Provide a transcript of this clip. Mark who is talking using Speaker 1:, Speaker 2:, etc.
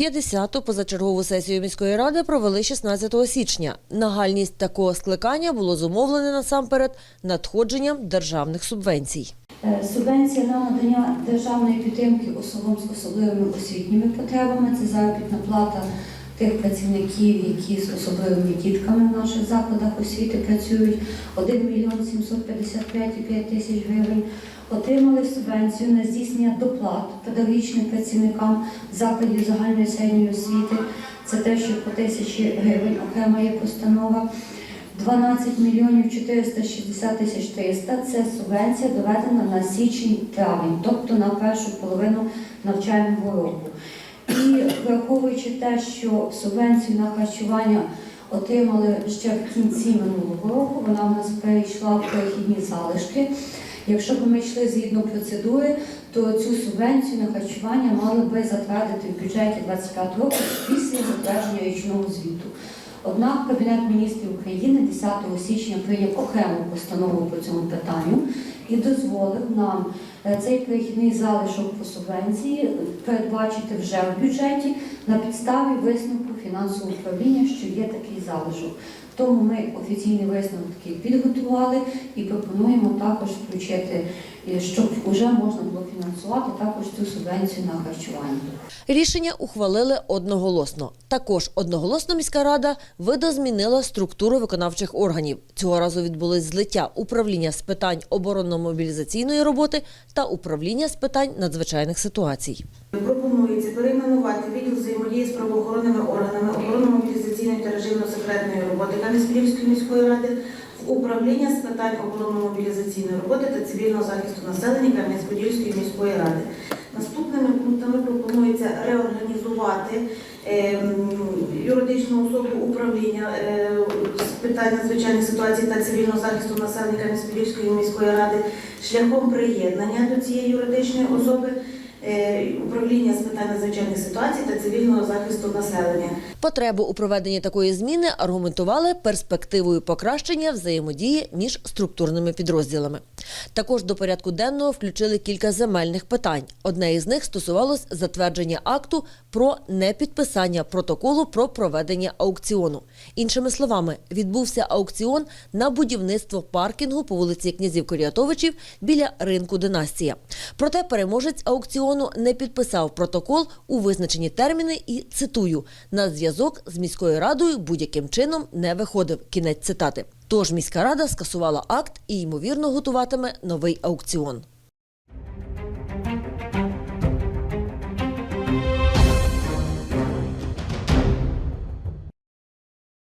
Speaker 1: 50-ту позачергову сесію міської ради провели 16 січня. Нагальність такого скликання було зумовлене насамперед надходженням державних субвенцій.
Speaker 2: Е, Субвенція на надання державної підтримки особам з особливими освітніми потребами це заробітна плата тих працівників, які з особливими дітками в наших закладах освіти працюють 1 мільйон 755,5 тисяч гривень. Отримали субвенцію на здійснення доплат педагогічним працівникам закладів загальної середньої освіти. Це те, що по тисячі гривень окрема є постанова. 12 мільйонів 460 тисяч 300 – це субвенція доведена на січень-травень, тобто на першу половину навчального року. І враховуючи те, що субвенцію на харчування отримали ще в кінці минулого року, вона в нас перейшла в перехідні залишки. Якщо б ми йшли згідно процедури, то цю субвенцію на харчування мали би затвердити в бюджеті 25 року після затвердження річного звіту. Однак Кабінет міністрів України 10 січня прийняв окрему постанову по цьому питанню і дозволив нам е, цей перехідний залишок по субвенції передбачити вже в бюджеті на підставі висновку фінансового управління, що є такий залишок. Тому ми офіційний висновок такий підготували і пропонуємо також включити, щоб вже можна було фінансувати також цю субвенцію на харчування.
Speaker 1: Рішення ухвалили одноголосно. Також одноголосно міська рада видозмінила структуру виконавчих органів. Цього разу відбулись злиття управління з питань оборонно-мобілізаційної роботи та управління з питань надзвичайних ситуацій.
Speaker 3: Пропонується перейменувати відділ взаємодії з правоохоронними органами оборонно-мобілізаційної та режимно-секретної роботи Кам'янської міської ради управління з питань оборонно-мобілізаційної роботи та цивільного захисту населення Кам'янець-Подільської міської ради. Наступними пунктами пропонується реорганізувати ем, юридичну особу управління е, з питань надзвичайних ситуацій та цивільного захисту населення Кам'янець-Подільської міської ради шляхом приєднання до цієї юридичної особи управління з питань надзвичайних ситуацій та цивільного захисту населення.
Speaker 1: Потребу у проведенні такої зміни аргументували перспективою покращення взаємодії між структурними підрозділами. Також до порядку денного включили кілька земельних питань. Одне із них стосувалось затвердження акту про непідписання протоколу про проведення аукціону. Іншими словами, відбувся аукціон на будівництво паркінгу по вулиці князів Коріатовичів біля ринку Династія. Проте переможець аукціону не підписав протокол у визначені терміни і цитую на зв'язок з міською радою будь-яким чином не виходив. Кінець цитати. Тож міська рада скасувала акт і ймовірно готуватиме новий аукціон.